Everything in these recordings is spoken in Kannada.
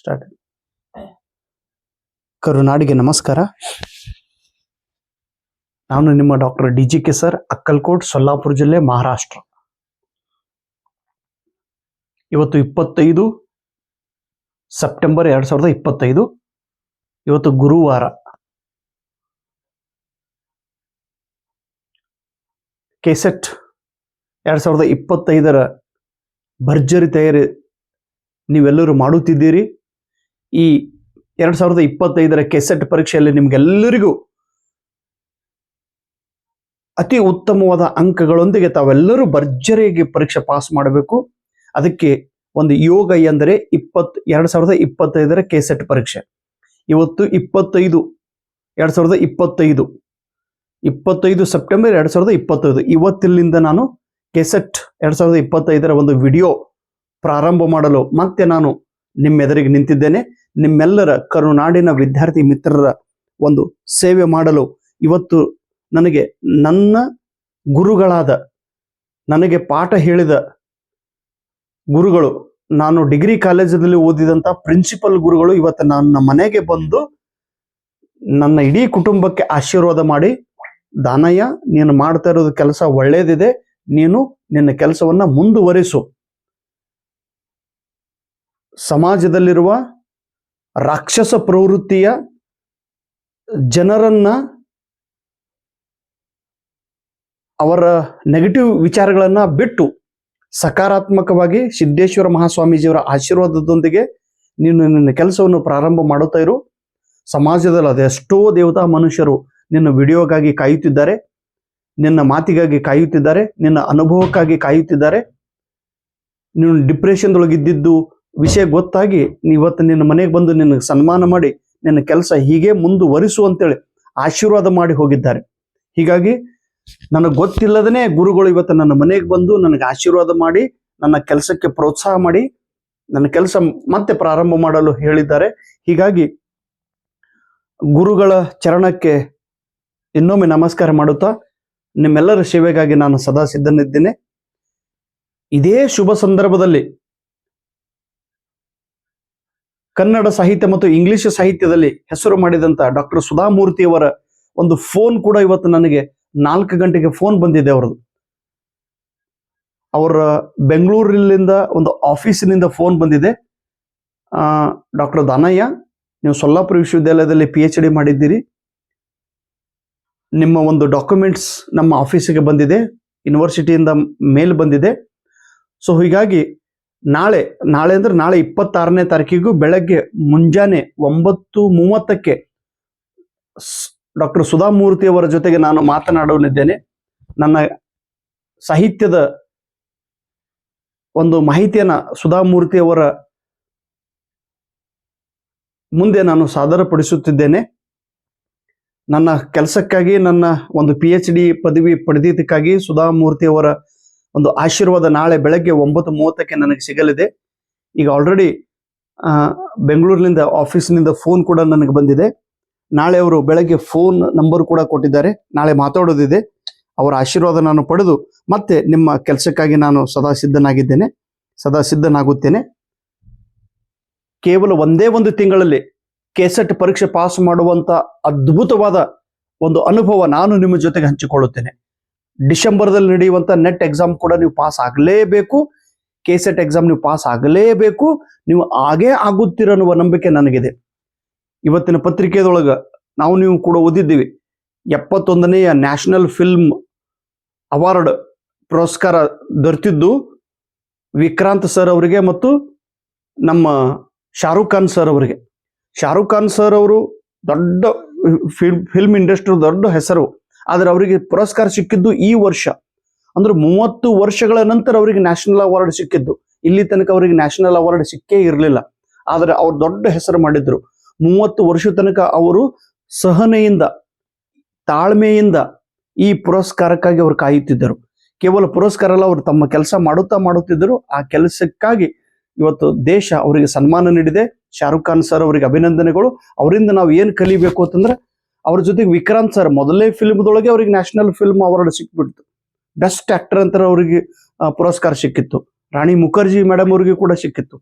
ಸ್ಟಾರ್ಟ್ ಕರುನಾಡಿಗೆ ನಮಸ್ಕಾರ. ನಾನು ನಿಮ್ಮ doctor D G K sir Akkalkot Solapur ಜಿಲ್ಲೆ ಮಹಾರಾಷ್ಟ್ರ. ಇವತ್ತು ಇಪ್ಪತ್ತೈದು ಸೆಪ್ಟೆಂಬರ್ ಎರಡ್ ಸಾವಿರದ ಇಪ್ಪತ್ತೈದು. ಇವತ್ತು ಗುರುವಾರ. ಕೆಸೆಟ್ ಎರಡು ಸಾವಿರದ ಇಪ್ಪತ್ತೈದರ ಭರ್ಜರಿ ತಯಾರಿ ನೀವೆಲ್ಲರೂ ಮಾಡುತ್ತಿದ್ದೀರಿ. ಈ ಎರಡ್ ಸಾವಿರದ ಇಪ್ಪತ್ತೈದರ ಕೆಸೆಟ್ ಪರೀಕ್ಷೆಯಲ್ಲಿ ನಿಮ್ಗೆಲ್ಲರಿಗೂ ಅತಿ ಉತ್ತಮವಾದ ಅಂಕಗಳೊಂದಿಗೆ ತಾವೆಲ್ಲರೂ ಭರ್ಜರಿಯಾಗಿ ಪರೀಕ್ಷೆ ಪಾಸ್ ಮಾಡಬೇಕು. ಅದಕ್ಕೆ ಒಂದು ಯೋಗ ಎಂದರೆ ಇಪ್ಪತ್, ಎರಡ್ ಸಾವಿರದ ಇಪ್ಪತ್ತೈದರ ಕೆಸೆಟ್ ಪರೀಕ್ಷೆ. ಇವತ್ತು ಇಪ್ಪತ್ತೈದು, ಎರಡ್ ಸಾವಿರದ ಇಪ್ಪತ್ತೈದು ಇಪ್ಪತ್ತೈದು ಸೆಪ್ಟೆಂಬರ್, ಎರಡ್ ಸಾವಿರದ ಇಪ್ಪತ್ತೈದು. ಇವತ್ತಿಲ್ಲಿಂದ ನಾನು ಕೆಸೆಟ್ ಎರಡ್ ಸಾವಿರದ ಇಪ್ಪತ್ತೈದರ ಒಂದು ವಿಡಿಯೋ ಪ್ರಾರಂಭ ಮಾಡಲು ಮತ್ತೆ ನಾನು ನಿಮ್ಮೆದುರಿಗೆ ನಿಂತಿದ್ದೇನೆ. ನಿಮ್ಮೆಲ್ಲರ ಕರುನಾಡಿನ ವಿದ್ಯಾರ್ಥಿ ಮಿತ್ರರ ಒಂದು ಸೇವೆ ಮಾಡಲು ಇವತ್ತು ನನಗೆ ನನ್ನ ಗುರುಗಳಾದ ನನಗೆ ಪಾಠ ಹೇಳಿದ ಗುರುಗಳು, ನಾನು ಡಿಗ್ರಿ ಕಾಲೇಜಲ್ಲಿ ಓದಿದಂತ ಪ್ರಿನ್ಸಿಪಲ್ ಗುರುಗಳು ಇವತ್ತು ನನ್ನ ಮನೆಗೆ ಬಂದು ನನ್ನ ಇಡೀ ಕುಟುಂಬಕ್ಕೆ ಆಶೀರ್ವಾದ ಮಾಡಿ, ದಾನಯ್ಯ, ನೀನು ಮಾಡ್ತಾ ಇರೋದು ಕೆಲಸ ಒಳ್ಳೇದಿದೆ, ನೀನು ನಿನ್ನ ಕೆಲಸವನ್ನ ಮುಂದುವರಿಸು. ಸಮಾಜದಲ್ಲಿರುವ ರಾಕ್ಷಸ ಪ್ರವೃತ್ತಿಯ ಜನರನ್ನ ಅವರ ನೆಗೆಟಿವ್ ವಿಚಾರಗಳನ್ನ ಬಿಟ್ಟು ಸಕಾರಾತ್ಮಕವಾಗಿ ಸಿದ್ದೇಶ್ವರ ಮಹಾಸ್ವಾಮೀಜಿಯವರ ಆಶೀರ್ವಾದದೊಂದಿಗೆ ನೀನು ನಿನ್ನ ಕೆಲಸವನ್ನು ಪ್ರಾರಂಭ ಮಾಡುತ್ತಾ ಇರು. ಸಮಾಜದಲ್ಲಿ ಅದೆಷ್ಟೋ ದೇವತಾ ಮನುಷ್ಯರು ನಿನ್ನ ವಿಡಿಯೋಗಾಗಿ ಕಾಯುತ್ತಿದ್ದಾರೆ, ನಿನ್ನ ಮಾತಿಗಾಗಿ ಕಾಯುತ್ತಿದ್ದಾರೆ, ನಿನ್ನ ಅನುಭವಕ್ಕಾಗಿ ಕಾಯುತ್ತಿದ್ದಾರೆ. ನೀನು ಡಿಪ್ರೆಷನ್ದೊಳಗಿದ್ದಿದ್ದು ವಿಷಯ ಗೊತ್ತಾಗಿ ಇವತ್ತು ನಿನ್ನ ಮನೆಗೆ ಬಂದು ನಿನ್ನ ಸನ್ಮಾನ ಮಾಡಿ ನಿನ್ನ ಕೆಲಸ ಹೀಗೆ ಮುಂದುವರಿಸು ಅಂತೇಳಿ ಆಶೀರ್ವಾದ ಮಾಡಿ ಹೋಗಿದ್ದಾರೆ. ಹೀಗಾಗಿ ನನಗೆ ಗೊತ್ತಿಲ್ಲದನೇ ಗುರುಗಳು ಇವತ್ತು ನನ್ನ ಮನೆಗೆ ಬಂದು ನನಗೆ ಆಶೀರ್ವಾದ ಮಾಡಿ ನನ್ನ ಕೆಲಸಕ್ಕೆ ಪ್ರೋತ್ಸಾಹ ಮಾಡಿ ನನ್ನ ಕೆಲಸ ಮತ್ತೆ ಪ್ರಾರಂಭ ಮಾಡಲು ಹೇಳಿದ್ದಾರೆ. ಹೀಗಾಗಿ ಗುರುಗಳ ಚರಣಕ್ಕೆ ಇನ್ನೊಮ್ಮೆ ನಮಸ್ಕಾರ ಮಾಡುತ್ತಾ ನಿಮ್ಮೆಲ್ಲರ ಸೇವೆಗಾಗಿ ನಾನು ಸದಾ ಸಿದ್ಧನಿದ್ದೇನೆ. ಇದೇ ಶುಭ ಸಂದರ್ಭದಲ್ಲಿ ಕನ್ನಡ ಸಾಹಿತ್ಯ ಮತ್ತು ಇಂಗ್ಲಿಷ್ ಸಾಹಿತ್ಯದಲ್ಲಿ ಹೆಸರು ಮಾಡಿದಂತ ಡಾಕ್ಟರ್ ಸುಧಾಮೂರ್ತಿಯವರ ಒಂದು ಫೋನ್ ಕೂಡ ಇವತ್ತು ನನಗೆ ನಾಲ್ಕು ಗಂಟೆಗೆ ಫೋನ್ ಬಂದಿದೆ ಅವರದು ಅವರ ಬೆಂಗಳೂರಿನಿಂದ ಒಂದು ಆಫೀಸಿನಿಂದ ಫೋನ್ ಬಂದಿದೆ. ಡಾಕ್ಟರ್ ದಾನಯ್ಯ, ನೀವು ಸೊಲ್ಲಾಪುರ ವಿಶ್ವವಿದ್ಯಾಲಯದಲ್ಲಿ ಪಿ ಎಚ್ ಡಿ ಮಾಡಿದ್ದೀರಿ. ನಿಮ್ಮ ಒಂದು ಡಾಕ್ಯುಮೆಂಟ್ಸ್ ನಮ್ಮ ಆಫೀಸಿಗೆ ಬಂದಿದೆ. ಯೂನಿವರ್ಸಿಟಿಯಿಂದ ಮೇಲ್ ಬಂದಿದೆ. ಸೊ ಹೀಗಾಗಿ ನಾಳೆ ನಾಳೆ ಅಂದ್ರೆ ನಾಳೆ ಇಪ್ಪತ್ತಾರನೇ ತಾರೀಕಿಗೂ ಬೆಳಗ್ಗೆ ಮುಂಜಾನೆ ಒಂಬತ್ತು ಮೂವತ್ತಕ್ಕೆ ಡಾಕ್ಟರ್ ಸುಧಾಮೂರ್ತಿ ಅವರ ಜೊತೆಗೆ ನಾನು ಮಾತನಾಡಲಿದ್ದೇನೆ. ನನ್ನ ಸಾಹಿತ್ಯದ ಒಂದು ಮಾಹಿತಿಯನ್ನ ಸುಧಾಮೂರ್ತಿ ಅವರ ಮುಂದೆ ನಾನು ಸಾದರಪಡಿಸುತ್ತಿದ್ದೇನೆ. ನನ್ನ ಕೆಲಸಕ್ಕಾಗಿ, ನನ್ನ ಒಂದು ಪಿ ಪದವಿ ಪಡೆದಿದ್ದಕ್ಕಾಗಿ ಸುಧಾಮೂರ್ತಿ ಅವರ ಒಂದು ಆಶೀರ್ವಾದ ನಾಳೆ ಬೆಳಗ್ಗೆ ಒಂಬತ್ತು ಮೂವತ್ತಕ್ಕೆ ನನಗೆ ಸಿಗಲಿದೆ. ಈಗ ಆಲ್ರೆಡಿ ಬೆಂಗಳೂರಿನಿಂದ ಆಫೀಸ್ನಿಂದ ಫೋನ್ ಕೂಡ ನನಗೆ ಬಂದಿದೆ. ನಾಳೆ ಅವರು ಬೆಳಗ್ಗೆ ಫೋನ್ ನಂಬರ್ ಕೂಡ ಕೊಟ್ಟಿದ್ದಾರೆ. ನಾಳೆ ಮಾತಾಡೋದಿದೆ. ಅವರ ಆಶೀರ್ವಾದ ನಾನು ಪಡೆದು ಮತ್ತೆ ನಿಮ್ಮ ಕೆಲಸಕ್ಕಾಗಿ ನಾನು ಸದಾ ಸಿದ್ಧನಾಗಿದ್ದೇನೆ. ಸದಾ ಸಿದ್ಧನಾಗುತ್ತೇನೆ. ಕೇವಲ ಒಂದೇ ಒಂದು ತಿಂಗಳಲ್ಲಿ ಕೆಸೆಟ್ ಪರೀಕ್ಷೆ ಪಾಸ್ ಮಾಡುವಂತ ಅದ್ಭುತವಾದ ಒಂದು ಅನುಭವ ನಾನು ನಿಮ್ಮ ಜೊತೆಗೆ ಹಂಚಿಕೊಳ್ಳುತ್ತೇನೆ. ಡಿಸೆಂಬರ್ದಲ್ಲಿ ನಡೆಯುವಂತ ನೆಟ್ ಎಕ್ಸಾಮ್ ಕೂಡ ನೀವು ಪಾಸ್ ಆಗಲೇಬೇಕು. ಕೆಸೆಟ್ ಎಕ್ಸಾಮ್ ನೀವು ಪಾಸ್ ಆಗಲೇಬೇಕು. ನೀವು ಆಗೇ ಆಗುತ್ತೀರ ಅನ್ನುವ ನಂಬಿಕೆ ನನಗಿದೆ. ಇವತ್ತಿನ ಪತ್ರಿಕೆದೊಳಗೆ ನಾವು ನೀವು ಕೂಡ ಓದಿದ್ದೀವಿ. ಎಪ್ಪತ್ತೊಂದನೆಯ ನ್ಯಾಷನಲ್ ಫಿಲ್ಮ್ ಅವಾರ್ಡ್ ಪುರಸ್ಕಾರ ದೊರೆತಿದ್ದು ವಿಕ್ರಾಂತ್ ಸರ್ ಅವರಿಗೆ ಮತ್ತು ನಮ್ಮ ಶಾರುಖ್ ಖಾನ್ ಸರ್ ಅವರಿಗೆ. ಶಾರುಖ್ ಖಾನ್ ಸರ್ ಅವರು ದೊಡ್ಡ ಫಿಲ್ಮ್ ಫಿಲ್ಮ್ ಇಂಡಸ್ಟ್ರಿ ದೊಡ್ಡ ಹೆಸರು. ಆದ್ರೆ ಅವರಿಗೆ ಪುರಸ್ಕಾರ ಸಿಕ್ಕಿದ್ದು ಈ ವರ್ಷ. ಅಂದ್ರೆ ಮೂವತ್ತು ವರ್ಷಗಳ ನಂತರ ಅವರಿಗೆ ನ್ಯಾಷನಲ್ ಅವಾರ್ಡ್ ಸಿಕ್ಕಿದ್ದು. ಇಲ್ಲಿ ತನಕ ಅವರಿಗೆ ನ್ಯಾಷನಲ್ ಅವಾರ್ಡ್ ಸಿಕ್ಕೇ ಇರಲಿಲ್ಲ. ಆದರೆ ಅವರು ದೊಡ್ಡ ಹೆಸರು ಮಾಡಿದ್ರು. ಮೂವತ್ತು ವರ್ಷ ತನಕ ಅವರು ಸಹನೆಯಿಂದ, ತಾಳ್ಮೆಯಿಂದ ಈ ಪುರಸ್ಕಾರಕ್ಕಾಗಿ ಅವರು ಕಾಯುತ್ತಿದ್ದರು. ಕೇವಲ ಪುರಸ್ಕಾರ ಅಲ್ಲ, ಅವರು ತಮ್ಮ ಕೆಲಸ ಮಾಡುತ್ತಾ ಮಾಡುತ್ತಿದ್ದರು. ಆ ಕೆಲಸಕ್ಕಾಗಿ ಇವತ್ತು ದೇಶ ಅವರಿಗೆ ಸನ್ಮಾನ ನೀಡಿದೆ. ಶಾರುಖ್ ಖಾನ್ ಸರ್ ಅವರಿಗೆ ಅಭಿನಂದನೆಗಳು. ಅವರಿಂದ ನಾವು ಏನು ಕಲಿಬೇಕು ಅಂತಂದ್ರೆ ಅವ್ರ ಜೊತೆಗೆ ವಿಕ್ರಾಂತ್ ಸರ್ ಮೊದಲನೇ ಫಿಲ್ಮ್ದೊಳಗೆ ಅವ್ರಿಗೆ ನ್ಯಾಷನಲ್ ಫಿಲ್ಮ್ ಅವಾರ್ಡ್ ಸಿಕ್ಬಿಡ್ತು. ಬೆಸ್ಟ್ ಆಕ್ಟರ್ ಅಂತ ಅವರಿಗೆ ಪುರಸ್ಕಾರ ಸಿಕ್ಕಿತ್ತು. ರಾಣಿ ಮುಖರ್ಜಿ ಮೇಡಮ್ ಅವರಿಗೆ ಕೂಡ ಸಿಕ್ಕಿತ್ತು.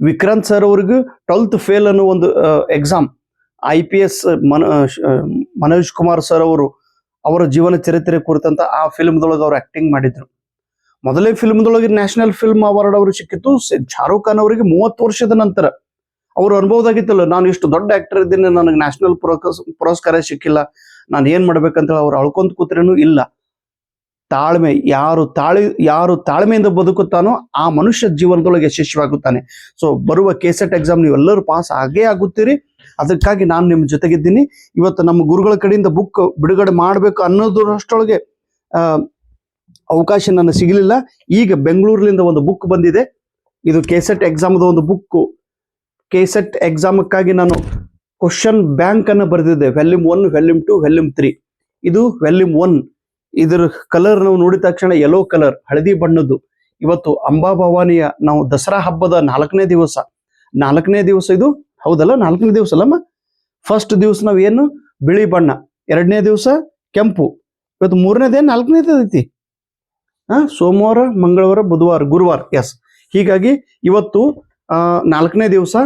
ವಿಕ್ರಾಂತ್ ಸರ್ ಅವ್ರಿಗೆ ಟ್ವೆಲ್ತ್ ಫೇಲ್ ಅನ್ನೋ ಒಂದು exam I P S Manoj Kumar sir ಅವರು ಅವರ ಜೀವನ ಚರಿತ್ರೆ ಕುರಿತಂತ ಆ ಫಿಲ್ಮ್ದೊಳಗೆ ಅವ್ರು ಆಕ್ಟಿಂಗ್ ಮಾಡಿದ್ರು. ಮೊದಲೇ ಫಿಲ್ಮ್ದೊಳಗೆ ನ್ಯಾಷನಲ್ ಫಿಲ್ಮ್ ಅವಾರ್ಡ್ ಅವರು ಸಿಕ್ಕಿತ್ತು. ಶಾರುಖ್ ಖಾನ್ ಅವರಿಗೆ ಮೂವತ್ತು ವರ್ಷದ ನಂತರ. ಅವ್ರು ಅನುಭವದಾಗಿತ್ತಲ್ಲ ನಾನು ಇಷ್ಟು ದೊಡ್ಡ ಆಕ್ಟರ್ ಇದ್ದೀನಿ, ನನಗೆ ನ್ಯಾಷನಲ್ ಪುರಸ್ಕಾರ ಸಿಕ್ಕಿಲ್ಲ, ನಾನು ಏನ್ ಮಾಡ್ಬೇಕಂತ ಅವ್ರು ಅಳ್ಕೊಂತ ಕೂತ್ರೇನು ಇಲ್ಲ. ತಾಳ್ಮೆ, ಯಾರು ತಾಳಿ, ಯಾರು ತಾಳ್ಮೆಯಿಂದ ಬದುಕುತ್ತಾನೋ ಆ ಮನುಷ್ಯ ಜೀವನದೊಳಗೆ ಯಶಸ್ವಿಯಾಗುತ್ತಾನೆ. ಸೊ ಬರುವ ಕೆಸೆಟ್ ಎಕ್ಸಾಮ್ ನೀವೆಲ್ಲರೂ ಪಾಸ್ ಆಗೇ ಆಗುತ್ತೀರಿ. ಅದಕ್ಕಾಗಿ ನಾನು ನಿಮ್ಮ ಜೊತೆಗಿದ್ದೀನಿ. ಇವತ್ತು ನಮ್ಮ ಗುರುಗಳ ಕಡೆಯಿಂದ ಬುಕ್ ಬಿಡುಗಡೆ ಮಾಡಬೇಕು ಅನ್ನೋದರಷ್ಟೊಳಗೆ ಅವಕಾಶ ನನಗೆ ಸಿಗಲಿಲ್ಲ. ಈಗ ಬೆಂಗಳೂರಿನಿಂದ ಒಂದು ಬುಕ್ ಬಂದಿದೆ. ಇದು ಕೆಸೆಟ್ ಎಕ್ಸಾಮ್ದ ಒಂದು ಬುಕ್ ಕೆಸೆಟ್ ಎಕ್ಸಾಮಕ್ಕಾಗಿ ನಾನು ಕ್ವಶನ್ ಬ್ಯಾಂಕ್ ಅನ್ನು ಬರೆದಿದ್ದೆ. Volume one volume two volume three ಇದು ವೆಲ್ಯೂಮ್ ಒನ್ ಇದರ ಕಲರ್ ನಾವು ನೋಡಿದ ತಕ್ಷಣ ಯೆಲ್ಲೋ ಕಲರ್ ಹಳದಿ ಬಣ್ಣದ್ದು. ಇವತ್ತು ಅಂಬಾಭವಾನಿಯ ನಾವು ದಸರಾ ಹಬ್ಬದ ನಾಲ್ಕನೇ ದಿವಸ. ನಾಲ್ಕನೇ ದಿವಸ ಇದು? ಹೌದಲ್ಲ, ನಾಲ್ಕನೇ ದಿವಸ ಅಲ್ಲಮ್ಮ? ಫಸ್ಟ್ ದಿವಸ ನಾವು ಏನು? ಬಿಳಿ ಬಣ್ಣ. ಎರಡನೇ ದಿವಸ ಕೆಂಪು. ಇವತ್ತು ಮೂರನೇದೇ ನಾಲ್ಕನೇದೇ ಐತಿ? ಹಾ ಸೋಮವಾರ, ಮಂಗಳವಾರ, ಬುಧವಾರ, ಗುರುವಾರ. ಎಸ್ ಹೀಗಾಗಿ ಇವತ್ತು ನಾಲ್ಕನೇ ದಿವಸ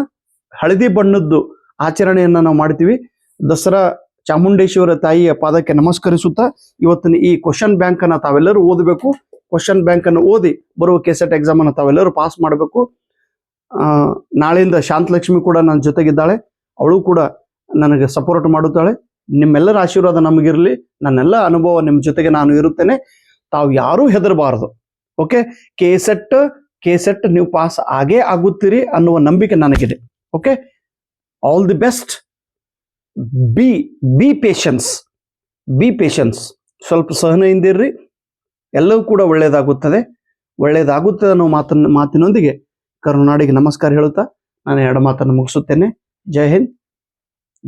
ಹಳದಿ ಬಣ್ಣದ್ದು ಆಚರಣೆಯನ್ನ ನಾವು ಮಾಡ್ತೀವಿ. ದಸರಾ ಚಾಮುಂಡೇಶ್ವರ ತಾಯಿಯ ಪಾದಕ್ಕೆ ನಮಸ್ಕರಿಸುತ್ತಾ ಇವತ್ತಿನ ಈ ಕ್ವಶನ್ ಬ್ಯಾಂಕ್ ಅನ್ನ ತಾವೆಲ್ಲರೂ ಓದಬೇಕು. ಕ್ವಶನ್ ಬ್ಯಾಂಕ್ ಅನ್ನು ಓದಿ ಬರುವ ಕೆಸೆಟ್ ಎಕ್ಸಾಮ್ ಅನ್ನು ತಾವೆಲ್ಲರೂ ಪಾಸ್ ಮಾಡಬೇಕು. ಆ, ನಾಳೆಯಿಂದ ಶಾಂತಲಕ್ಷ್ಮಿ ಕೂಡ ನನ್ನ ಜೊತೆಗಿದ್ದಾಳೆ. ಅವಳು ಕೂಡ ನನಗೆ ಸಪೋರ್ಟ್ ಮಾಡುತ್ತಾಳೆ. ನಿಮ್ಮೆಲ್ಲರ ಆಶೀರ್ವಾದ ನಮಗಿರಲಿ. ನನ್ನೆಲ್ಲ ಅನುಭವ ನಿಮ್ಮ ಜೊತೆಗೆ ನಾನು ಇರುತ್ತೇನೆ. ತಾವು ಯಾರೂ ಹೆದರಬಾರದು. ಓಕೆ? ಕೆಸೆಟ್ ಕೆಸೆಟ್, ನೀವು ಪಾಸ್ ಆಗೇ ಆಗುತ್ತೀರಿ ಅನ್ನುವ ನಂಬಿಕೆ ನನಗಿದೆ. Okay all the best be be patience be patience ಸ್ವಲ್ಪ ಸಹನೆಯಿಂದ ಇರ್ರಿ. ಎಲ್ಲವೂ ಕೂಡ ಒಳ್ಳೆಯದಾಗುತ್ತದೆ ಒಳ್ಳೆಯದಾಗುತ್ತದೆ ಅನ್ನೋ ಮಾತನ್ನ ಮಾತಿನೊಂದಿಗೆ ಕರುನಾಡಿಗೆ ನಮಸ್ಕಾರ ಹೇಳುತ್ತಾ ನಾನು ಎರಡು ಮಾತನ್ನು ಮುಗಿಸುತ್ತೇನೆ. ಜೈ ಹಿಂದ್.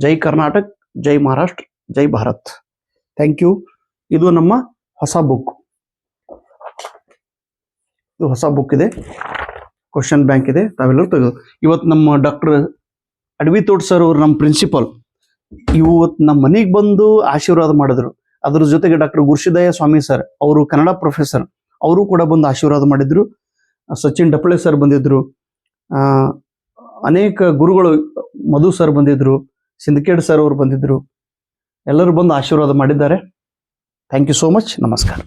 ಜೈ ಕರ್ನಾಟಕ್. ಜೈ ಮಹಾರಾಷ್ಟ್ರ. ಜೈ ಭಾರತ್. ಥ್ಯಾಂಕ್ ಯು ಇದು ನಮ್ಮ ಹೊಸ ಬುಕ್ ಇದು ಹೊಸ ಬುಕ್ ಇದೆ. ಕ್ವಶನ್ ಬ್ಯಾಂಕ್ ಇದೆ, ತಾವೆಲ್ಲರೂ ತೆಗೆದು. ಇವತ್ತು ನಮ್ಮ ಡಾಕ್ಟರ್ ಅಡವಿ ತೋಟ್ ಸರ್ ಅವರು ನಮ್ಮ ಪ್ರಿನ್ಸಿಪಲ್ ಇವತ್ತು ನಮ್ಮ ಮನೆಗೆ ಬಂದು ಆಶೀರ್ವಾದ ಮಾಡಿದ್ರು. ಅದರ ಜೊತೆಗೆ ಡಾಕ್ಟರ್ ಗುರುಸಿದಯ್ಯ ಸ್ವಾಮಿ ಸರ್ ಅವರು ಕನ್ನಡ ಪ್ರೊಫೆಸರ್ ಅವರು ಕೂಡ ಬಂದು ಆಶೀರ್ವಾದ ಮಾಡಿದ್ರು. ಸಚಿನ್ ಡಪ್ಪಳೆ ಸರ್ ಬಂದಿದ್ರು. ಅನೇಕ ಗುರುಗಳು ಮಧು ಸರ್ ಬಂದಿದ್ರು, ಸಿಂದಕೇಡ್ ಸರ್ ಅವರು ಬಂದಿದ್ರು. ಎಲ್ಲರೂ ಬಂದು ಆಶೀರ್ವಾದ ಮಾಡಿದ್ದಾರೆ. ಥ್ಯಾಂಕ್ ಯು ಸೋ ಮಚ್ ನಮಸ್ಕಾರ.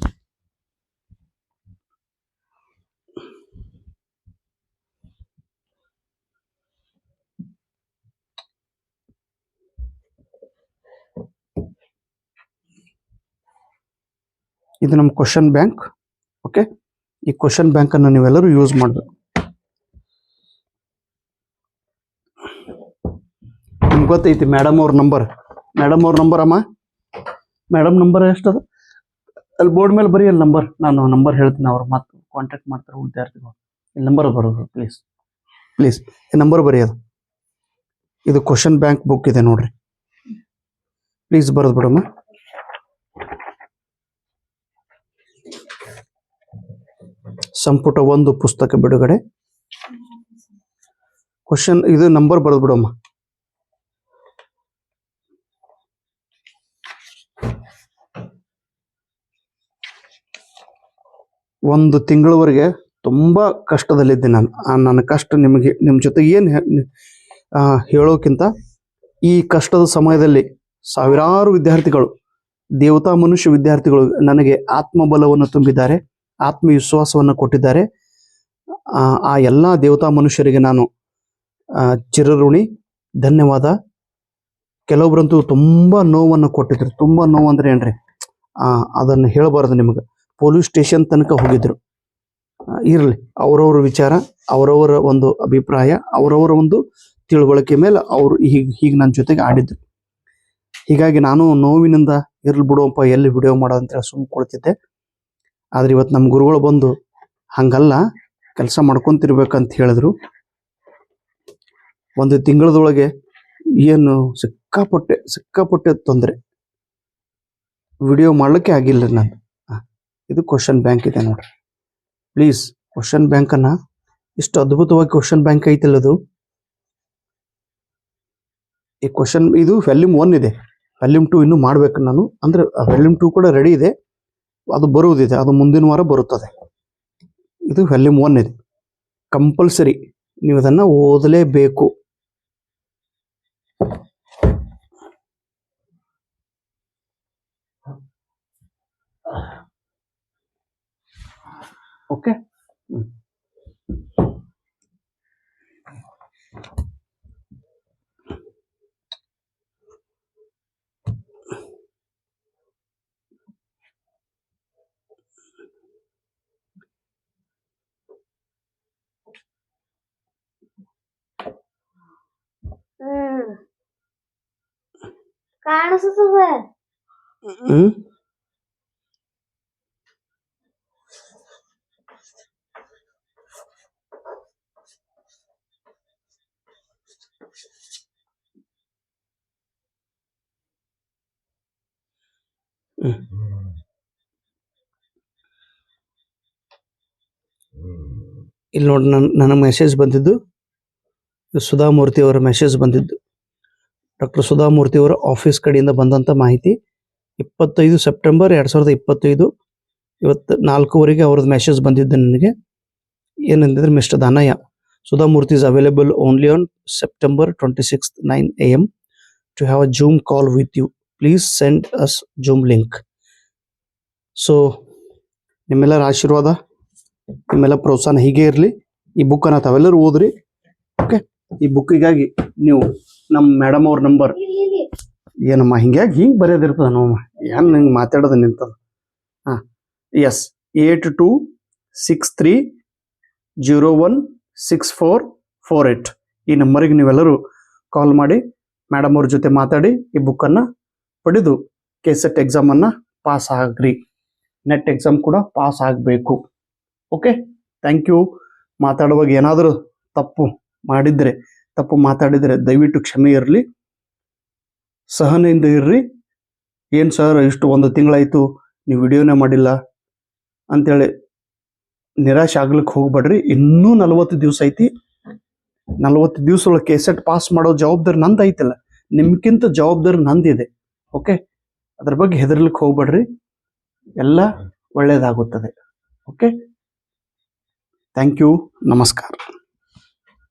ಇದು ನಮ್ಮ ಕ್ವಶನ್ ಬ್ಯಾಂಕ್ ಓಕೆ ಈ ಕ್ವಶನ್ ಬ್ಯಾಂಕ್ ಅನ್ನು ನೀವೆಲ್ಲರೂ ಯೂಸ್ ಮಾಡಬೇಕು. ನಿಮ್ಗೆ ಗೊತ್ತೈತಿ ಮೇಡಮ್ ಅವ್ರ ನಂಬರ್ ಮೇಡಮ್ ಅವ್ರ ನಂಬರ್ ಅಮ್ಮ? ಮೇಡಮ್ ನಂಬರ್ ಎಷ್ಟದ? ಅಲ್ಲಿ ಬೋರ್ಡ್ ಮೇಲೆ ಬರೀ ಅಲ್ಲಿ ನಂಬರ್ ನಾನು ನಂಬರ್ ಹೇಳ್ತೀನಿ, ಅವ್ರು ಮತ್ತೆ ಕಾಂಟ್ಯಾಕ್ಟ್ ಮಾಡ್ತಾರೆ ವಿದ್ಯಾರ್ಥಿಗಳು. ಇಲ್ಲಿ ನಂಬರ್ ಬರೋದು ಪ್ಲೀಸ್ ಪ್ಲೀಸ್ ಈ ನಂಬರ್ ಬರೆಯೋದು ಇದು ಕ್ವಶನ್ ಬ್ಯಾಂಕ್ ಬುಕ್ ಇದೆ ನೋಡ್ರಿ. ಪ್ಲೀಸ್ ಬರೋದು ಬಿಡಮ್ಮ. ಸಂಪುಟ ಒಂದು ಪುಸ್ತಕ ಬಿಡುಗಡೆ. ಕ್ವಶನ್ ಇದು ನಂಬರ್ ಬರೆದು ಬಿಡಮ್ಮ. ಒಂದು ತಿಂಗಳವರೆಗೆ ತುಂಬಾ ಕಷ್ಟದಲ್ಲಿದ್ದೆ ನಾನು. ಆ, ನನ್ನ ಕಷ್ಟ ನಿಮಗೆ, ನಿಮ್ಮ ಜೊತೆ ಏನು ಹೇಳೋಕ್ಕಿಂತ ಈ ಕಷ್ಟದ ಸಮಯದಲ್ಲಿ ಸಾವಿರಾರು ವಿದ್ಯಾರ್ಥಿಗಳು, ದೇವತಾ ಮನುಷ್ಯ ವಿದ್ಯಾರ್ಥಿಗಳು ನನಗೆ ಆತ್ಮಬಲವನ್ನು ತುಂಬಿದ್ದಾರೆ. ಆತ್ಮವಿಶ್ವಾಸವನ್ನು ಕೊಟ್ಟಿದ್ದಾರೆ. ಆ ಎಲ್ಲ ದೇವತಾ ಮನುಷ್ಯರಿಗೆ ನಾನು ಚಿರಋಣಿ, ಧನ್ಯವಾದ. ಕೆಲವೊಬ್ಬರಂತೂ ತುಂಬ ನೋವನ್ನು ಕೊಟ್ಟಿದ್ರು. ತುಂಬ ನೋವು ಅಂದ್ರೆ ಏನ್ರಿ ಅದನ್ನು ಹೇಳಬಾರ್ದು ನಿಮಗೆ. ಪೊಲೀಸ್ ಸ್ಟೇಷನ್ ತನಕ ಹೋಗಿದ್ರು. ಇರಲಿ ಇರ್ಲಿ. ಅವರವರ ವಿಚಾರ, ಅವರವರ ಒಂದು ಅಭಿಪ್ರಾಯ, ಅವರವರ ಒಂದು ತಿಳುವಳಿಕೆ ಮೇಲೆ ಅವರು ಹೀಗೆ ಹೀಗೆ ನನ್ನ ಜೊತೆಗೆ ಆಡಿದ್ರು. ಹೀಗಾಗಿ ನಾನು ನೋವಿನಿಂದ ಇರ್ಲಿ ಬಿಡೋಪ್ಪ ಎಲ್ಲಿ ವಿಡಿಯೋ ಮಾಡೋ ಅಂತೇಳಿ ಸುಮ್ಮನೆ ಕೊಡ್ತಿದ್ದೆ ಆದ್ರೆ ಇವತ್ತು ನಮ್ಮ ಗುರುಗಳು ಬಂದು ಹಂಗಲ್ಲ, ಕೆಲಸ ಮಾಡ್ಕೊತಿರ್ಬೇಕಂತ ಹೇಳಿದ್ರು. ಒಂದು ತಿಂಗಳದೊಳಗೆ ಏನು ಸಿಕ್ಕಾಪಟ್ಟೆ ಸಿಕ್ಕಾಪಟ್ಟೆ ತೊಂದರೆ. ವಿಡಿಯೋ ಮಾಡಲಿಕ್ಕೆ ಆಗಿಲ್ಲ ನಾನು. ಇದು ಕ್ವಶನ್ ಬ್ಯಾಂಕ್ ಇದೆ ನೋಡ್ರಿ. ಪ್ಲೀಸ್ ಕ್ವಶನ್ ಬ್ಯಾಂಕ್ ಅನ್ನ ಇಷ್ಟು ಅದ್ಭುತವಾಗಿ ಕ್ವಶನ್ ಬ್ಯಾಂಕ್ ಐತಲ್ಲ ಅದು. ಈ ಕ್ವಶನ್ ಇದು ವ್ಯಾಲ್ಯೂಮ್ ಒನ್ ಇದೆ. ವ್ಯಾಲ್ಯೂಮ್ ಟು ಇನ್ನೂ ಮಾಡ್ಬೇಕು ನಾನು. ಅಂದ್ರೆ ವ್ಯಾಲ್ಯೂಮ್ ಟು ಕೂಡ ರೆಡಿ ಇದೆ. ಅದು ಬರುವುದಿದೆ, ಅದು ಮುಂದಿನ ವಾರ ಬರುತ್ತದೆ. ಇದು ವ್ಯಾಲ್ಯೂಮ್ ಒನ್ ಇದೆ ಕಂಪಲ್ಸರಿ ನೀವು ಅದನ್ನು ಓದಲೇಬೇಕು ಓಕೆ ಹ್ಮ್. ಕಾಣಿಸ್ತದ ಹ್ಮ್. ಇಲ್ಲಿ ನೋಡಿ ನನ್ ನನಗೆ ಮೆಸೇಜ್ ಬಂದಿದ್ದು ಸುಧಾಮೂರ್ತಿ ಅವರ ಮೆಸೇಜ್ ಬಂದಿದ್ದು. ಡಾಕ್ಟರ್ ಸುಧಾಮೂರ್ತಿ ಅವರ ಆಫೀಸ್ ಕಡೆಯಿಂದ ಬಂದಂಥ ಮಾಹಿತಿ. ಇಪ್ಪತ್ತೈದು ಸೆಪ್ಟೆಂಬರ್ ಎರಡು ಸಾವಿರದ ಇಪ್ಪತ್ತೈದು ಇವತ್ತು ನಾಲ್ಕೂವರೆಗೆ ಅವ್ರದ್ದು ಮೆಸೇಜ್ ಬಂದಿದ್ದು ನನಗೆ. ಏನಂದಿದ್ರೆ mister ದನಯ್ಯ Sudha Murthy is available only on September twenty six nine A M to have a zoom call with you please send us zoom link so ನಿಮ್ಮೆಲ್ಲರ ಆಶೀರ್ವಾದ, ನಿಮ್ಮೆಲ್ಲ ಪ್ರೋತ್ಸಾಹ ಹೀಗೆ ಇರಲಿ. ಈ ಬುಕ್ಕನ್ನು ತಾವೆಲ್ಲರೂ ಓದ್ರಿ. ಈ ಬುಕ್ಕಿಗಾಗಿ ನೀವು ನಮ್ಮ ಮೇಡಮ್ ಅವ್ರ ನಂಬರ್ ಏನಮ್ಮ ಹಿಂಗಾಗಿ ಹಿಂಗೆ ಬರೆಯೋದಿರ್ತದ ನೋಮ್ಮ ಏನು ಹಿಂಗೆ ಮಾತಾಡೋದು ನಿಂತದ? ಹಾಂ yes eight two six three zero one six four four eight ಈ ನಂಬರಿಗೆ ನೀವೆಲ್ಲರೂ ಕಾಲ್ ಮಾಡಿ ಮೇಡಮ್ ಅವ್ರ ಜೊತೆ ಮಾತಾಡಿ ಈ ಬುಕ್ಕನ್ನು ಪಡೆದು ಕೆ ಸೆಟ್ ಎಕ್ಸಾಮನ್ನು ಪಾಸ್ ಆಗ್ರಿ. ನೆಟ್ ಎಕ್ಸಾಮ್ ಕೂಡ ಪಾಸ್ ಆಗಬೇಕು. ಓಕೆ ಥ್ಯಾಂಕ್ ಯು ಮಾತಾಡುವಾಗ ಏನಾದರೂ ತಪ್ಪು ಮಾಡಿದರೆ, ತಪ್ಪು ಮಾತಾಡಿದರೆ ದಯವಿಟ್ಟು ಕ್ಷಮೆ ಇರಲಿ. ಸಹನೆಯಿಂದ ಇರ್ರಿ. ಏನು ಸರ್, ಇಷ್ಟು ಒಂದು ತಿಂಗಳಾಯಿತು, ನೀವು ವಿಡಿಯೋನೇ ಮಾಡಿಲ್ಲ ಅಂಥೇಳಿ ನಿರಾಶೆ ಆಗ್ಲಿಕ್ಕೆ ಹೋಗ್ಬೇಡ್ರಿ. ಇನ್ನೂ ನಲವತ್ತು ದಿವಸ ಐತಿ. ನಲವತ್ತು ದಿವಸ ಒಳಗೆ ಕೆಸೆಟ್ ಪಾಸ್ ಮಾಡೋ ಜವಾಬ್ದಾರಿ ನಂದು ಐತಲ್ಲ ನಿಮ್ಗಿಂತ ಜವಾಬ್ದಾರಿ ನಂದಿದೆ. ಓಕೆ? ಅದ್ರ ಬಗ್ಗೆ ಹೆದರ್ಲಿಕ್ಕೆ ಹೋಗ್ಬೇಡ್ರಿ. ಎಲ್ಲ ಒಳ್ಳೆಯದಾಗುತ್ತದೆ ಓಕೆ? Thank you. ನಮಸ್ಕಾರ.